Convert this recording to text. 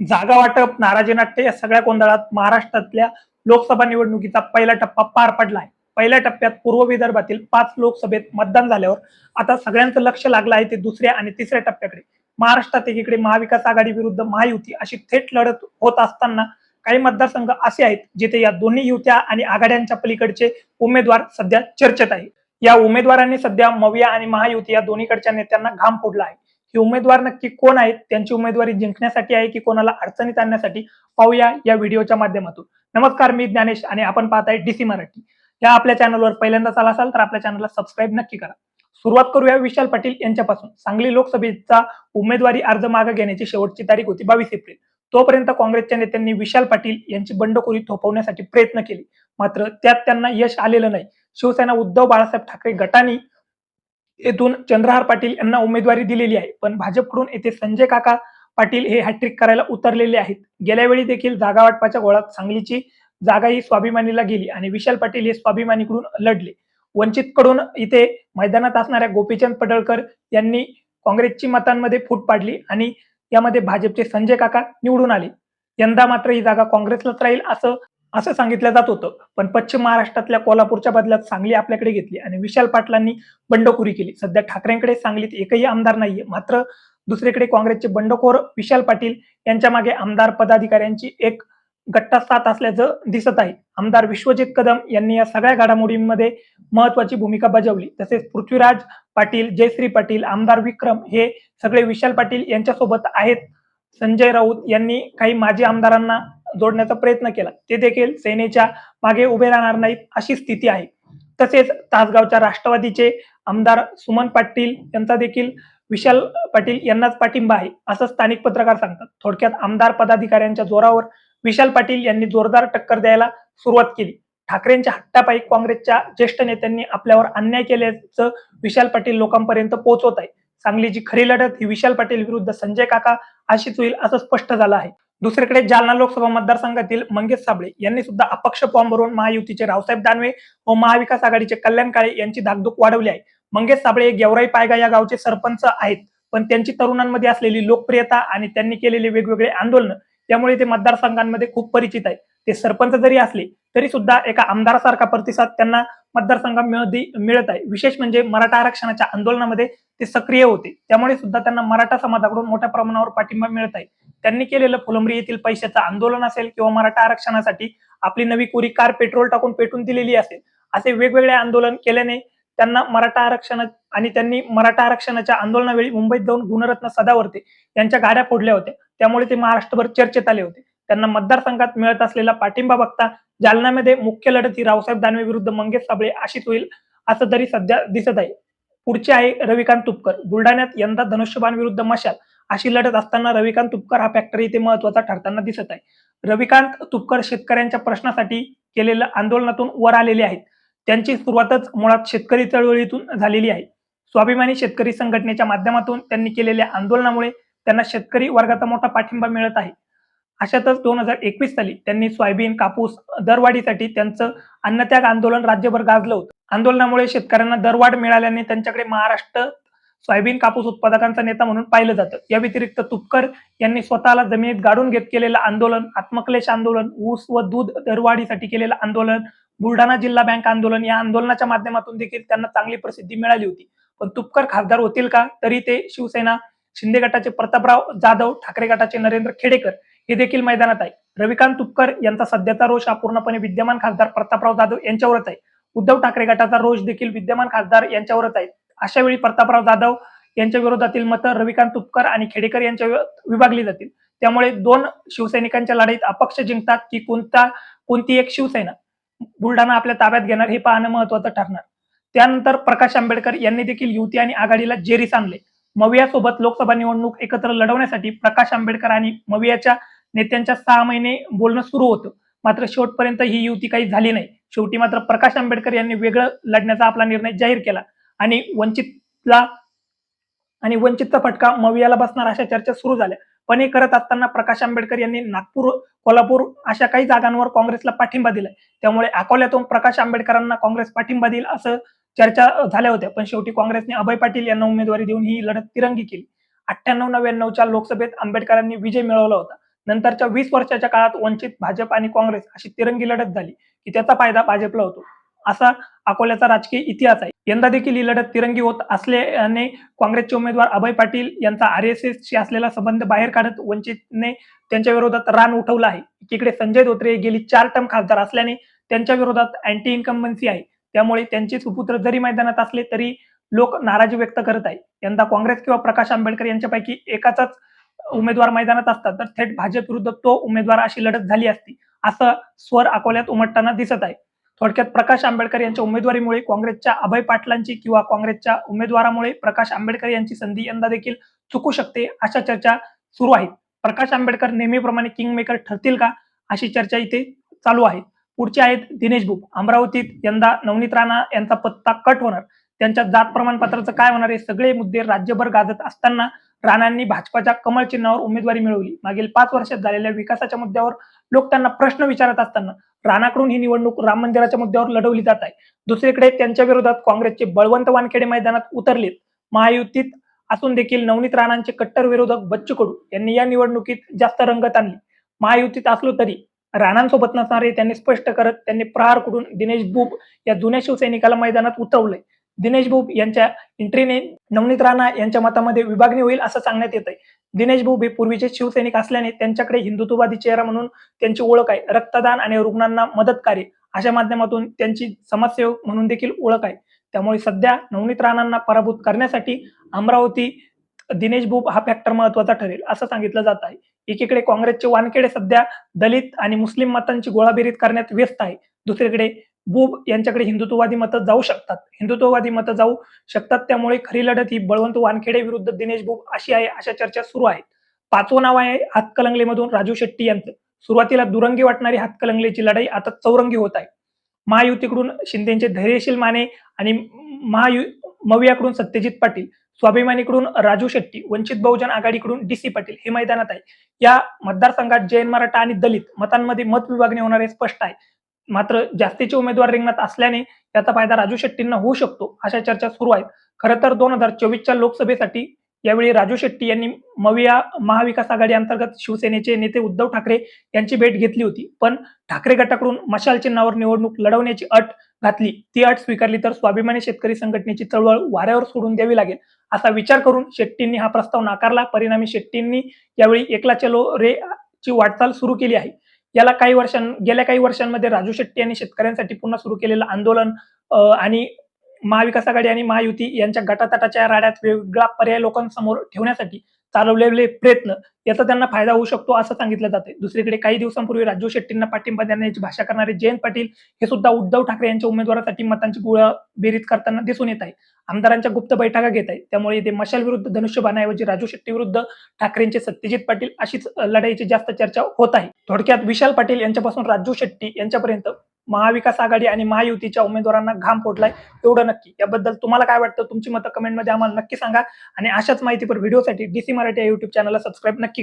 जागा वाटप नाराजी नाट्य या सगळ्या गोंधळात महाराष्ट्रातल्या लोकसभा निवडणुकीचा पहिला टप्पा पार पडला आहे पहिल्या टप्प्यात पूर्व विदर्भातील पाच लोकसभेत मतदान झाल्यावर आता सगळ्यांचं लक्ष लागलं आहे ते दुसऱ्या आणि तिसऱ्या टप्प्याकडे. महाराष्ट्रात एकीकडे महाविकास आघाडी विरुद्ध महायुती अशी थेट लढत होत असताना काही मतदारसंघ असे आहेत जिथे या दोन्ही युत्या आणि आघाड्यांच्या पलीकडचे उमेदवार सध्या चर्चेत आहे. या उमेदवारांनी सध्या मविया आणि महायुती या दोन्हीकडच्या नेत्यांना घाम फोडला आहे. हे उमेदवार नक्की कोण आहेत त्यांची उमेदवारी जिंकण्यासाठी आहे की कोणाला अडचणीत आणण्यासाठी पाहूया या व्हिडिओच्या माध्यमातून. नमस्कार मी ज्ञानेश आणि आपण पाहत आहे डीसी मराठी. या आपल्या चॅनलवर पहिल्यांदाच आला असाल तर आपल्या चॅनलला सबस्क्राईब नक्की करा. सुरुवात करूया विशाल पाटील यांच्यापासून. सांगली लोकसभेचा उमेदवारी अर्ज मागे घेण्याची शेवटची तारीख होती बावीस एप्रिल. तोपर्यंत काँग्रेसच्या नेत्यांनी विशाल पाटील यांची बंडखोरी थोपवण्यासाठी प्रयत्न केले. मात्र त्यात त्यांना यश आलेलं नाही. शिवसेना उद्धव बाळासाहेब ठाकरे गटाने येथून चंद्रहार पाटील यांना उमेदवारी दिलेली आहे. पण भाजपकडून येथे संजय काका पाटील हे हॅट्रिक करायला उतरलेले आहेत. गेल्या वेळी देखील जागा वाटपाच्या गोळात सांगलीची जागा ही स्वाभिमानीला गेली आणि विशाल पाटील हे स्वाभिमानीकडून लढले. वंचितकडून इथे मैदानात असणाऱ्या गोपीचंद पडळकर यांनी काँग्रेसची मतांमध्ये फूट पाडली आणि यामध्ये भाजपचे संजय काका निवडून आले. यंदा मात्र ही जागा काँग्रेसलाच राहील असं असं सांगितलं जात होतं. पण पश्चिम महाराष्ट्रातल्या कोल्हापूरच्या बदल्यात सांगली आपल्याकडे घेतली आणि विशाल पाटलांनी बंडखोरी केली. सध्या ठाकरेंकडे सांगलीत एकही आमदार नाहीये. मात्र दुसरीकडे काँग्रेसचे बंडखोर विशाल पाटील यांच्या मागे आमदार पदाधिकाऱ्यांची एक गट्टा साथ असल्याचं दिसत आहे. आमदार विश्वजित कदम यांनी या सगळ्या घडामोडींमध्ये महत्वाची भूमिका बजावली. तसेच पृथ्वीराज पाटील जयश्री पाटील आमदार विक्रम हे सगळे विशाल पाटील यांच्यासोबत आहेत. संजय राऊत यांनी काही माजी आमदारांना जोडण्याचा प्रयत्न केला. ते देखील सेनेच्या मागे उभे राहणार नाहीत अशी स्थिती आहे. तसेच तासगावच्या राष्ट्रवादीचे आमदार सुमन पाटील यांचा देखील विशाल पाटील यांनाच पाठिंबा आहे असं स्थानिक पत्रकार सांगतात. थोडक्यात आमदार पदाधिकाऱ्यांच्या जोरावर विशाल पाटील यांनी जोरदार टक्कर द्यायला सुरुवात केली. ठाकरेंच्या हट्टापायी काँग्रेसच्या ज्येष्ठ नेत्यांनी आपल्यावर अन्याय केल्याचं विशाल पाटील लोकांपर्यंत पोहोचवत आहे. सांगलीची खरी लढत ही विशाल पाटील विरुद्ध संजय काका अशीच होईल असं स्पष्ट झालं आहे. दुसरीकडे जालना लोकसभा मतदारसंघातील मंगेश साबळे यांनी सुद्धा अपक्ष फॉर्म भरून महायुतीचे रावसाहेब दानवे व महाविकास आघाडीचे कल्याण काळे यांची धाकधूक वाढवली आहे. मंगेश साबळे गेवराई पायगा या गावचे सरपंच आहेत पण त्यांची तरुणांमध्ये असलेली लोकप्रियता आणि त्यांनी केलेले वेगवेगळे आंदोलन त्यामुळे ते मतदारसंघांमध्ये खूप परिचित आहे ते सरपंच जरी असले तरी सुद्धा एका आमदारासारखा प्रतिसाद त्यांना मतदारसंघामध्ये मिळत आहे. विशेष म्हणजे मराठा आरक्षणाच्या आंदोलनामध्ये ते सक्रिय होते. त्यामुळे सुद्धा त्यांना मराठा समाजाकडून मोठ्या प्रमाणावर पाठिंबा मिळत आहे. त्यांनी केलेलं फुलंब्री येथील पैशाचं आंदोलन असेल किंवा मराठा आरक्षणासाठी आपली नवी कोरी कार पेट्रोल टाकून पेटून दिलेली असेल असे वेगवेगळे आंदोलन केल्याने त्यांना मराठा आरक्षण आणि त्यांनी मराठा आरक्षणाच्या आंदोलनावेळी मुंबईत जाऊन गुणरत्न सदावर्ते यांच्या गाड्या फोडल्या होत्या. त्यामुळे ते महाराष्ट्रभर चर्चेत आले होते. त्यांना मतदारसंघात मिळत असलेला पाठिंबा बघता जालन्यामध्ये मुख्य लढत ही रावसाहेब दानवे विरुद्ध मंगेश साबळे अशीच होईल असं तरी सध्या दिसत आहे. पुढचे आहे रविकांत तुपकर. बुलढाण्यात यंदा धनुष्यबाण विरुद्ध मशाल अशी लढत असताना रविकांत तुपकर हा फॅक्टर इथे महत्त्वाचा ठरताना दिसत आहे. रविकांत तुपकर शेतकऱ्यांच्या प्रश्नासाठी केलेल्या आंदोलनातून वर आलेले आहेत. त्यांची सुरुवातच मुळात शेतकरी चळवळीतून झालेली आहे. स्वाभिमानी शेतकरी संघटनेच्या माध्यमातून त्यांनी केलेल्या आंदोलनामुळे त्यांना शेतकरी वर्गाचा मोठा पाठिंबा मिळत आहे. अशातच दोन हजार एकवीस साली त्यांनी सोयाबीन कापूस दरवाढीसाठी त्यांचं अन्नत्याग आंदोलन राज्यभर गाजलं होतं. आंदोलनामुळे शेतकऱ्यांना दरवाढ मिळाल्याने त्यांच्याकडे महाराष्ट्र सोयाबीन कापूस उत्पादकांचा नेता म्हणून पाहिलं जातं. या व्यतिरिक्त तुपकर यांनी स्वतःला जमिनीत गाडून घेत केलेलं आंदोलन आत्मक्लेश आंदोलन ऊस व दूध दरवाढीसाठी केलेलं आंदोलन बुलढाणा जिल्हा बँक आंदोलन या आंदोलनाच्या माध्यमातून देखील त्यांना चांगली प्रसिद्धी मिळाली होती. पण तुपकर खासदार होतील का? तरी ते शिवसेना शिंदे गटाचे प्रतापराव जाधव ठाकरे गटाचे नरेंद्र खेडेकर हे देखील मैदानात आहे. रविकांत तुपकर यांचा सध्याचा रोष हा पूर्णपणे विद्यमान खासदार प्रतापराव जाधव यांच्यावरच आहे. उद्धव ठाकरे गटाचा रोष देखील विद्यमान खासदार यांच्यावरच आहे. अशा वेळी प्रतापराव जाधव यांच्या विरोधातील मतं रविकांत तुपकर आणि खेडेकर यांच्या विभागली जातील. त्यामुळे दोन शिवसैनिकांच्या लढाईत अपक्ष जिंकतात की कोणता कोणती एक शिवसेना? बुलढाणा आपल्या ताब्यात घेणार हे पाहणं महत्वाचं ठरणार. त्यानंतर प्रकाश आंबेडकर यांनी देखील युती आणि आघाडीला जेरीस आणले. मवियासोबत लोकसभा निवडणूक एकत्र लढवण्यासाठी प्रकाश आंबेडकर आणि मवियाच्या नेत्यांच्या सहा महिने बोलणं सुरू होतं. मात्र शेवटपर्यंत ही युती काही झाली नाही. शेवटी मात्र प्रकाश आंबेडकर यांनी वेगळं लढण्याचा आपला निर्णय जाहीर केला. आणि वंचितला आणि वंचितचा फटका मवियाला बसणार अशा चर्चा सुरू झाल्या. पण हे करत असताना प्रकाश आंबेडकर यांनी नागपूर कोल्हापूर अशा काही जागांवर काँग्रेसला पाठिंबा दिलाय. त्यामुळे अकोल्यातून प्रकाश आंबेडकरांना काँग्रेस पाठिंबा देईल असं चर्चा झाल्या होत्या. पण शेवटी काँग्रेसने अभय पाटील यांना उमेदवारी देऊन ही लढत तिरंगी केली. अठ्ठ्याण्णव नव्याण्णवच्या लोकसभेत आंबेडकरांनी विजय मिळवला होता. नंतरच्या वीस वर्षाच्या काळात वंचित भाजप आणि काँग्रेस अशी तिरंगी लढत झाली की त्याचा फायदा भाजपला होतो. असा अकोल्याचा राजकीय इतिहास आहे. यंदा देखील ही लढत तिरंगी होत असल्याने काँग्रेसचे उमेदवार अभय पाटील यांचा आर एस एसशी असलेला संबंध बाहेर काढत वंचितने त्यांच्या विरोधात रान उठवलं आहे. एकीकडे संजय धोत्रे गेली चार टर्म खासदार असल्याने त्यांच्या विरोधात अँटी इन्कम्बन्सी आहे. त्यामुळे त्यांचे सुपुत्र जरी मैदानात असले तरी लोक नाराजी व्यक्त करत आहे यंदा काँग्रेस किंवा प्रकाश आंबेडकर यांच्यापैकी एकाचाच उमेदवार मैदानात असतात तर थेट भाजप विरुद्ध तो उमेदवार अशी लढत झाली असती असं स्वर अकोल्यात उमटताना दिसत आहे. थोडक्यात प्रकाश आंबेडकर यांच्या उमेदवारीमुळे काँग्रेसच्या अभय पाटलांची किंवा काँग्रेसच्या उमेदवारामुळे प्रकाश आंबेडकर यांची संधी यंदा देखील चुकू शकते अशा चर्चा सुरू आहेत. प्रकाश आंबेडकर नेहमीप्रमाणे किंग मेकर ठरतील का अशी चर्चा इथे चालू आहे. पुढचे आहेत दिनेश बुक अमरावतीत यंदा नवनीत राणा यांचा पत्ता कट होणार. त्यांच्या जात प्रमाणपत्राचं काय होणार हे सगळे मुद्दे राज्यभर गाजत असताना राणांनी भाजपाच्या कमळ चिन्हावर उमेदवारी मिळवली. मागील पाच वर्षात झालेल्या विकासाच्या मुद्द्यावर लोक त्यांना प्रश्न विचारत असताना राणाकडून ही निवडणूक राम मंदिराच्या मुद्द्यावर लढवली जात आहे. दुसरीकडे त्यांच्या विरोधात काँग्रेसचे बळवंत वानखेडे मैदानात उतरलेत. महायुतीत असून देखील नवनीत राणांचे कट्टर विरोधक बच्चू कडू यांनी या निवडणुकीत जास्त रंगत आणली. महायुतीत असलो तरी राणांसोबत नसणारे त्यांनी स्पष्ट करत त्यांनी प्रहार करून दिनेश बुब या जुन्या शिवसैनिकाला मैदानात उतरवलंय. दिनेश भाऊ यांच्या एंट्रीने नवनीत राणा यांच्या मतामध्ये विभागणी होईल असं सांगण्यात येत आहे दिनेश भाऊ हे पूर्वीचे शिवसैनिक असल्याने त्यांच्याकडे हिंदुत्ववादी चेहरा म्हणून त्यांची ओळख आहे. रक्तदान आणि रुग्णांना मदत कार्य अशा माध्यमातून त्यांची समाजसेवक म्हणून देखील ओळख आहे. त्यामुळे सध्या नवनीत राणांना पराभूत करण्यासाठी अमरावती दिनेश भूप हा फॅक्टर महत्त्वाचा ठरेल असं सांगितलं जात आहे. एकीकडे काँग्रेसचे वानखेडे सध्या दलित आणि मुस्लिम मतांची गोळाबेरीत करण्यात व्यस्त आहे. दुसरीकडे बोब यांच्याकडे हिंदुत्ववादी मतं जाऊ शकतात. हिंदुत्ववादी मतं जाऊ शकतात त्यामुळे खरी लढत ही बळवंत वानखेडे विरुद्ध दिनेश बोब अशी आहे अशा चर्चा सुरू आहेत. पाचवं नाव आहे हातकलंगलेमधून राजू शेट्टी यांचं. सुरुवातीला दुरंगी वाटणारी हातकलंगलेची लढाई आता चौरंगी होत आहे. महायुतीकडून शिंदेचे धैर्यशील माने आणि महायु मवियाकडून सत्यजित पाटील स्वाभिमानीकडून राजू शेट्टी वंचित बहुजन आघाडीकडून डी सी पाटील हे मैदानात आहे. या मतदारसंघात जैन मराठा आणि दलित मतांमध्ये मत विभागणी होणार हे स्पष्ट आहे. मात्र जास्तीचे उमेदवार रिंगणात असल्याने याचा फायदा राजू शेट्टींना होऊ शकतो अशा चर्चा सुरू आहेत. खरं तर दोन हजार चोवीसच्या लोकसभेसाठी यावेळी राजू शेट्टी यांनी मविया महाविकास आघाडी अंतर्गत शिवसेनेचे नेते उद्धव ठाकरे यांची भेट घेतली होती. पण ठाकरे गटाकडून मशाल चिन्हावर निवडणूक लढवण्याची अट घातली. ती अट स्वीकारली तर स्वाभिमानी शेतकरी संघटनेची चळवळ वाऱ्यावर सोडून द्यावी लागेल असा विचार करून शेट्टींनी हा प्रस्ताव नाकारला. परिणामी शेट्टींनी यावेळी एकला चलो रे ची वाटचाल सुरू केली आहे. याला काही वर्षां गेल्या काही वर्षांमध्ये राजू शेट्टी यांनी शेतकऱ्यांसाठी पुन्हा सुरू केलेलं आंदोलन आणि महाविकास आघाडी आणि महायुती यांच्या गटातटाच्या राड्यात वेगळा पर्याय लोकांसमोर ठेवण्यासाठी चालवलेले प्रयत्न याचा त्यांना फायदा होऊ शकतो असं सांगितलं जाते दुसरीकडे काही दिवसांपूर्वी राजू शेट्टींना पाठिंबा देण्याची भाषा करणारे जयंत पाटील हे सुद्धा उद्धव ठाकरे यांच्या उमेदवारासाठी मतांची गोळा बेरीज करताना दिसून येत आहे. आमदारांच्या गुप्त बैठका घेत आहे. त्यामुळे ते मशाल विरुद्ध धनुष्यबाणाऐवजी राजू शेट्टी विरुद्ध ठाकरेंचे सत्यजित पाटील अशीच लढाईची जास्त चर्चा होत आहे. थोडक्यात विशाल पाटील यांच्यापासून राजू शेट्टी यांच्यापर्यंत महाविकास आघाडी आणि महायुतीच्या उमेदवारांना घाम फोडलाय एवढं नक्की. याबद्दल तुम्हाला काय वाटतं? तुमची मतं कमेंटमध्ये आम्हाला नक्की सांगा. आणि अशाच माहितीपर व्हिडिओसाठी डीसी मराठी या युट्यूब चॅनलला सबस्क्राईब नक्की करा.